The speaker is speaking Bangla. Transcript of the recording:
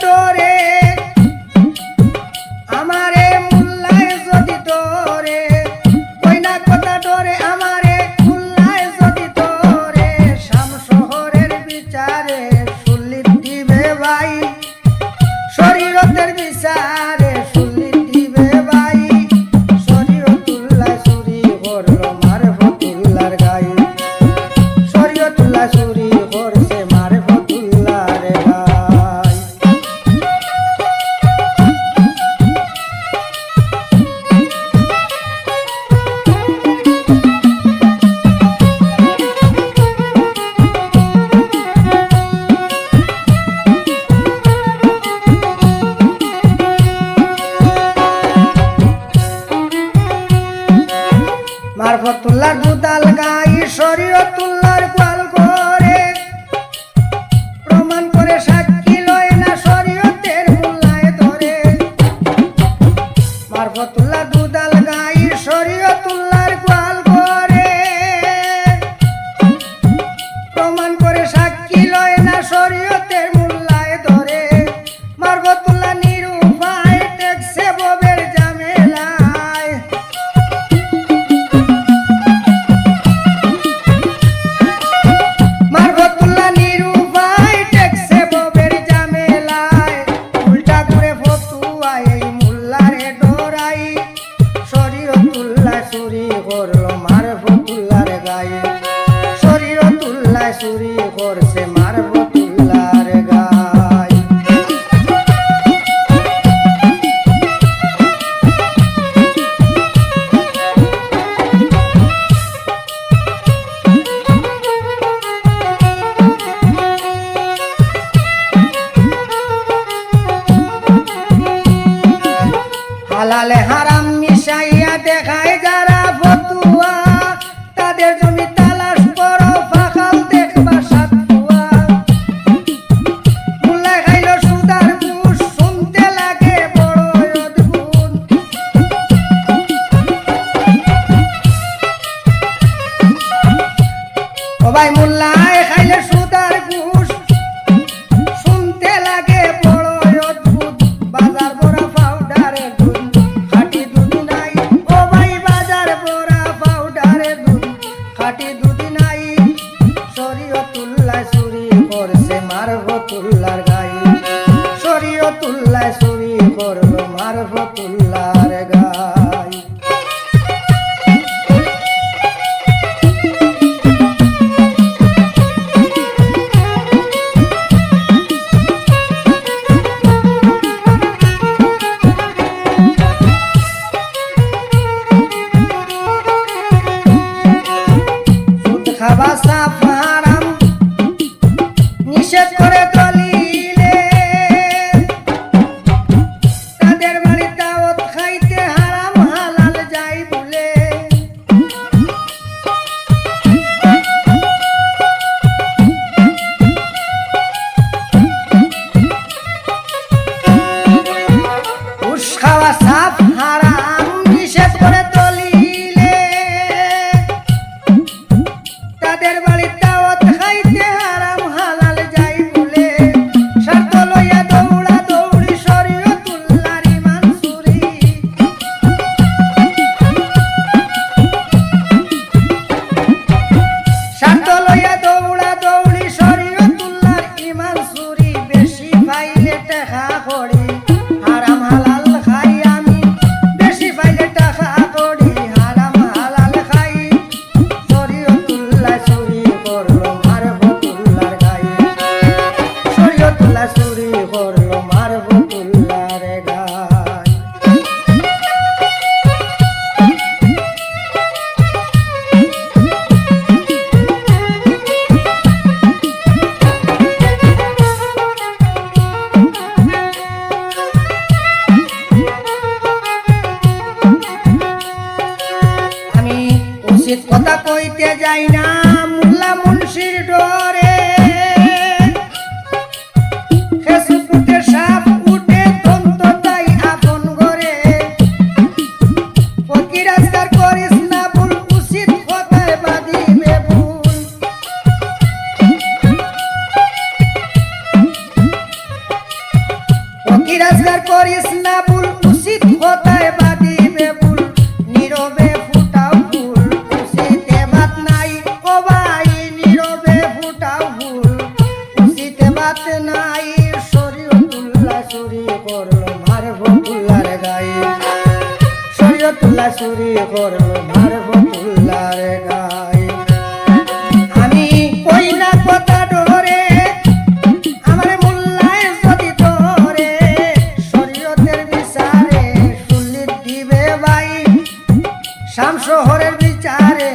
Tchau. আলগা ঈশ্বরীয়তুল্লার গোয়াল করে। প্রমাণ করে সাক্ষী লয় না শরীয়তের মূল্যায় ধরে। মারফতুল্লাহ দুধ আলগা ঈশ্বরীয়তুল্লাহ চুরি করছে মারব তুলার গায় হালালে হারাম মিশাইয়া দেখায় যারা ফতুয়া তাদের সবাই মোল্লায় খাইলে খাবা সাফা কথা কইতে যাই না, মোল্লা মুন্সির ডরে। সাপ উঠে তন্ত তাই আপন ঘরে। ফকির আজকার করিস না ভুল, উচিত কথায় বাঁধিবে ভুল। করল আমি কই না কথা ডরে আমার মোল্লায় যদি বিচারে সুল্লিত দিবে ভাই শাম বিচারে।